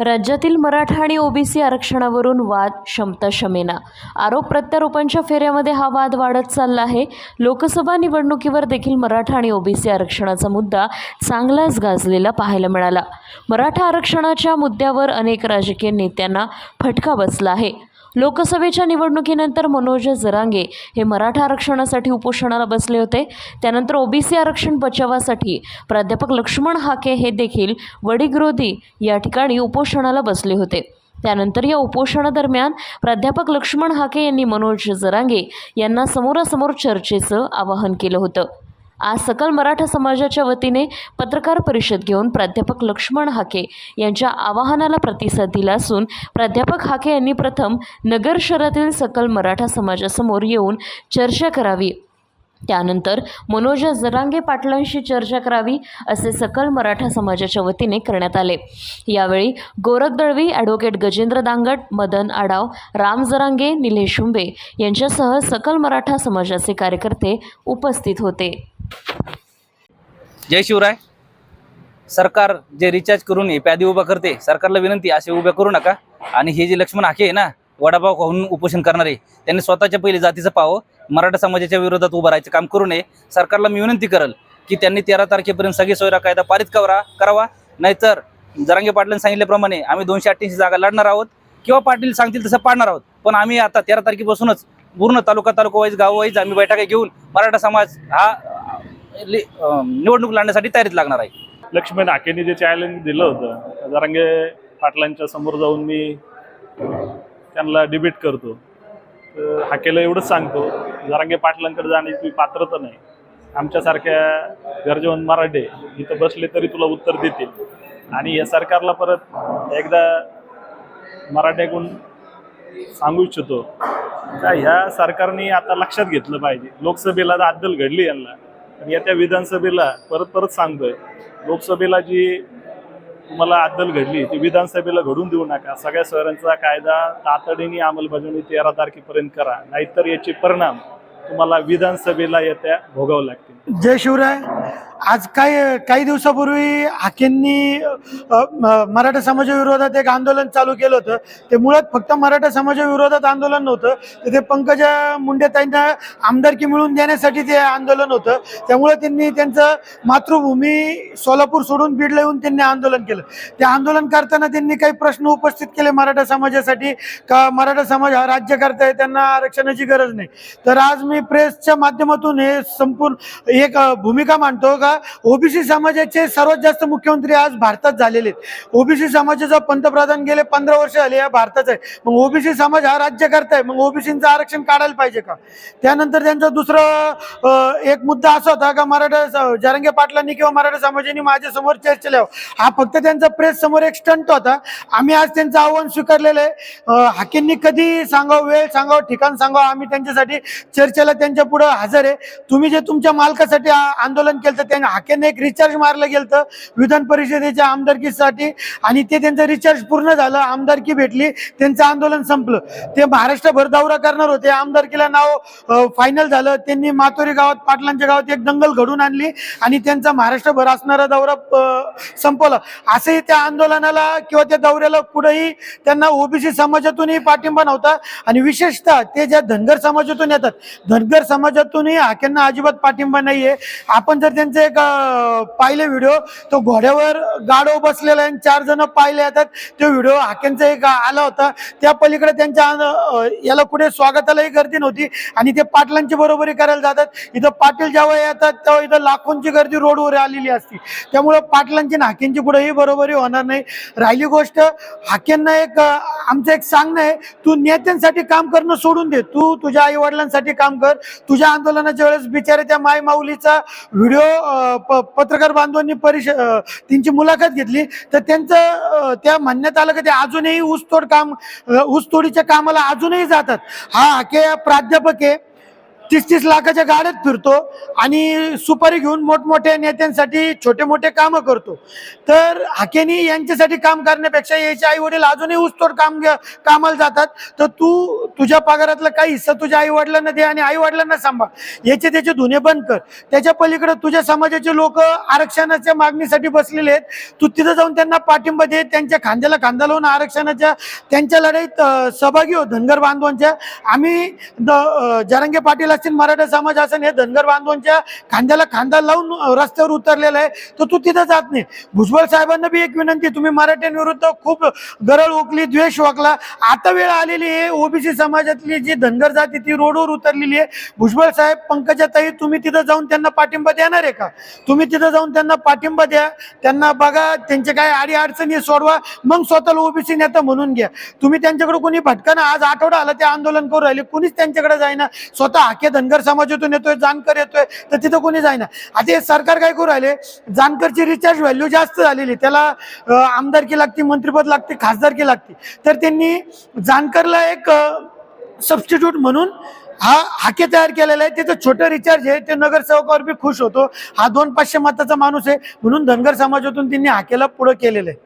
राज्यातील मराठा आणि ओबीसी आरक्षणावरून वाद क्षमता शमेना. आरोप प्रत्यारोपांच्या फेऱ्यामध्ये हा वाद वाढत चालला आहे. लोकसभा निवडणुकीवर देखील मराठा आणि ओबीसी आरक्षणाचा मुद्दा चांगलाच गाजलेला पाहायला मिळाला. मराठा आरक्षणाच्या मुद्द्यावर अनेक राजकीय नेत्यांना फटका बसला आहे. लोकसभेच्या निवडणुकीनंतर मनोज जरांगे हे मराठा आरक्षणासाठी उपोषणाला बसले होते. त्यानंतर ओबीसी आरक्षण बचावासाठी प्राध्यापक लक्ष्मण हाके हे देखील वडीग्रोधी या ठिकाणी उपोषणाला बसले होते. त्यानंतर या उपोषणादरम्यान प्राध्यापक लक्ष्मण हाके यांनी मनोज जरांगे यांना समोरासमोर चर्चेचं आवाहन केलं होतं. आज सकल मराठा समाजाच्या वतीने पत्रकार परिषद घेऊन प्राध्यापक लक्ष्मण हाके यांच्या आवाहनाला प्रतिसाद दिला असून प्राध्यापक हाके यांनी प्रथम नगर शहरातील सकल मराठा समाजासमोर येऊन चर्चा करावी. त्यानंतर मनोज जरांगे पाटलांशी चर्चा करावी असे सकल मराठा समाजाच्या वतीने करण्यात आले. यावेळी गोरख दळवी ॲडव्होकेट गजेंद्र दांगट मदन आडाव राम जरांगे निलेश शुंबे यांच्यासह सकल मराठा समाजाचे कार्यकर्ते उपस्थित होते. जय शिवराय. सरकार जे रिचार्ज करून हे प्यादी उभा करते सरकारला विनंती असे उभ्या करू नका. आणि हे जे लक्ष्मण हाके आहे ना वडापाव खाऊन उपोषण करणारे त्यांनी स्वतःच्या पहिले जातीचं पाव मराठा समाजाच्या विरोधात उभं राहायचं काम करू नये. सरकारला मी विनंती करल की त्यांनी तेरा तारखेपर्यंत सगळे सोयरा कायदा पारित करा करावा. नाहीतर जरांगे पाटलांनी सांगितल्याप्रमाणे आम्ही दोनशे अठ्ठ्याऐंशी जागा लढणार आहोत. किंवा पाटील सांगतील तसं पाडणार आहोत. पण आम्ही आता तेरा तारखेपासूनच पूर्ण तालुका तालुका वाईज गाव वाईज आम्ही बैठका घेऊन मराठा समाज हा निवडणूक लढण्यासाठी तयारीत लागणार आहे. लक्ष्मी हाकेने जे चॅलेंज दिलं होतं जरांगे पाटलांच्या समोर जाऊन मी त्यांना डिबेट करतो. तर हाकेला एवढंच सांगतो जरांगे पाटलांकडे जाण्याची पात्रता नाही. आमच्यासारख्या गरजेवन मराठे इथं बसले तरी तुला उत्तर देतील. आणि या सरकारला परत एकदा मराठ्याकडून सांगू इच्छितो. का ह्या सरकारने आता लक्षात घेतलं पाहिजे. लोकसभेला अद्दल घडली यांना. पण येत्या विधानसभेला परत परत सांगतोय लोकसभेला जी तुम्हाला अद्दल घडली ती विधानसभेला घडून देऊ नका. सगळ्या शहरांचा कायदा तातडीने अंमलबजावणी तेरा तारखेपर्यंत करा. नाहीतर याचे परिणाम तुम्हाला विधानसभेला येत्या भोगावं लागतील. जय शिवराय. आज काही काही दिवसापूर्वी हाकेंनी मराठा समाजाविरोधात एक आंदोलन चालू केलं होतं. ते मुळात फक्त मराठा समाजाविरोधात आंदोलन नव्हतं. तर ते पंकजा मुंडे त्यांना आमदारकी मिळवून देण्यासाठी ते आंदोलन होतं. त्यामुळे त्यांनी त्यांचं मातृभूमी सोलापूर सोडून बीडला येऊन त्यांनी आंदोलन केलं. ते आंदोलन करताना त्यांनी काही प्रश्न उपस्थित केले मराठा समाजासाठी. का मराठा समाज हा राज्य करताय त्यांना आरक्षणाची गरज नाही. तर आज मी प्रेसच्या माध्यमातून हे संपूर्ण एक भूमिका मांडतो. बघा ओबीसी समाजाचे सर्वात जास्त मुख्यमंत्री आज भारतात झालेले आहेत. ओबीसी समाजाचा पंतप्रधान गेले पंधरा वर्ष झाले या भारताचं आहे मग ओबीसी समाज हा राज्य करताय मग ओबीसीचं आरक्षण काढायला पाहिजे का? त्यानंतर त्यांचा दुसरं एक मुद्दा असा होता का मराठा जरंगे पाटलांनी किंवा मराठा समाजाने माझ्यासमोर चर्चेला यावं. हा फक्त त्यांचा प्रेस समोर एक स्टंट होता. आम्ही आज त्यांचं आव्हान स्वीकारलेलं आहे. हाकींनी कधी सांगावं वेळ सांगावं ठिकाण सांगावं आम्ही त्यांच्यासाठी चर्चेला त्यांच्या पुढे हजर आहे. तुम्ही जे तुमच्या मालकासाठी आंदोलन केलं त्यांना हाकेने एक रिचार्ज मारलं गेलं विधान परिषदेच्या आमदारकीसाठी. आणि ते त्यांचं रिचार्ज पूर्ण झालं आमदारकी भेटली त्यांचं आंदोलन संपलं. ते महाराष्ट्रभर दौरा करणार होते. आमदारकीला नाव फायनल झालं. त्यांनी मातोरी गावात पाटलांच्या गावात एक दंगल घडून आणली आणि त्यांचा महाराष्ट्रभर असणारा दौरा संपवला. असंही त्या आंदोलनाला किंवा त्या दौऱ्याला कुठेही त्यांना ओबीसी समाजातूनही पाठिंबा नव्हता. आणि विशेषतः ते ज्या धनगर समाजातून येतात धनगर समाजातूनही हाक्यांना अजिबात पाठिंबा नाहीये. आपण जर त्यांचे एक पाहिले व्हिडिओ तो घोड्यावर गाडो बसलेला आहे आणि चार जण पाहिले येतात तो व्हिडिओ हाक्यांचा एक आला होता. त्या पलीकडे त्यांच्या याला कुठे स्वागतालाही गर्दी नव्हती आणि ते पाटलांची बरोबरी करायला जातात. इथं पाटील जेव्हा येतात तेव्हा इथं लाखोंची गर्दी रोडवर आलेली असती. त्यामुळं पाटलांची आणि हाकेंची कुठेही बरोबरी होणार नाही. राहिली गोष्ट हाकेंना एक आमचं एक सांगणं आहे तू नेत्यांसाठी काम करणं सोडून दे. तू तुझ्या आई वडिलांसाठी काम कर. तुझ्या आंदोलनाच्या वेळेस बिचारे त्या माय माऊलीचा व्हिडिओ पत्रकार बांधवांनी परिष त्यांची मुलाखत घेतली. तर त्यांचं त्या म्हणण्यात आलं की ते अजूनही ऊसतोड काम ऊसतोडीच्या कामाला अजूनही जातात. हा हाके प्राध्यापक आहे. तीस तीस लाखाच्या गाड्यात फिरतो आणि सुपारी घेऊन मोठमोठ्या नेत्यांसाठी छोटे मोठे कामं करतो. तर हाकेनी यांच्यासाठी काम करण्यापेक्षा याचे आई वडील अजूनही ऊसतोड काम कामाला जातात. तर तू तुझ्या पगारातला काही हिस्सा तुझ्या आई वडिलांना दे आणि आई वडिलांना सांभाळ. याचे त्याचे धुणे बंद कर. त्याच्या पलीकडे तुझ्या समाजाचे लोक आरक्षणाच्या मागणीसाठी बसलेले आहेत. तू तिथं जाऊन त्यांना पाठिंबा दे. त्यांच्या खांद्याला खांदा लावून आरक्षणाच्या त्यांच्या लढाईत सहभागी हो धनगर बांधवांच्या. आम्ही द जरांगे पाटील असतील मराठा समाज असेल हे धनगर बांधवांच्या खांद्याला खांदा लावून रस्त्यावर उतरलेला आहे तर तू तिथं जात नाही. भुजबळ साहेबांना बी एक विनंती तुम्ही मराठ्यांविरुद्ध खूप गरळ ओकली द्वेष ओकला आता वेळ आलेली आहे ओबीसी समाजातली जी धनगर जाती ती रोडवर उतरलेली आहे. भुजबळ साहेब पंकजा ताई तुम्ही तिथं जाऊन त्यांना पाठिंबा देणार आहे का? तुम्ही तिथं जाऊन त्यांना पाठिंबा द्या. त्यांना बघा त्यांचे काय आडी अडचणी सोडवा. मग स्वतःला ओबीसी नेता म्हणून घ्या. तुम्ही त्यांच्याकडे कोणी भटकाना आज आठवडा आला ते आंदोलन करू राहिले. कोणीच त्यांच्याकडे जाईना. स्वतः हाके धनगर समाजातून येतोय जानकर येतोय तर तिथं कोणी जाईना. आता हे सरकार काय करू राहिले? जानकरची रिचार्ज व्हॅल्यू जास्त झालेली त्याला आमदारकी लागते मंत्रिपद लागते खासदारकी लागते. तर त्यांनी जानकरला एक सबस्टिट्यूट म्हणून हा हाके तयार केलेला आहे. त्याचं छोटं रिचार्ज आहे. ते नगरसेवकावर बी खुश होतो. हा दोन पाचशे मताचा माणूस आहे. म्हणून धनगर समाजातून त्यांनी हाकेला पुढं केलेलं आहे.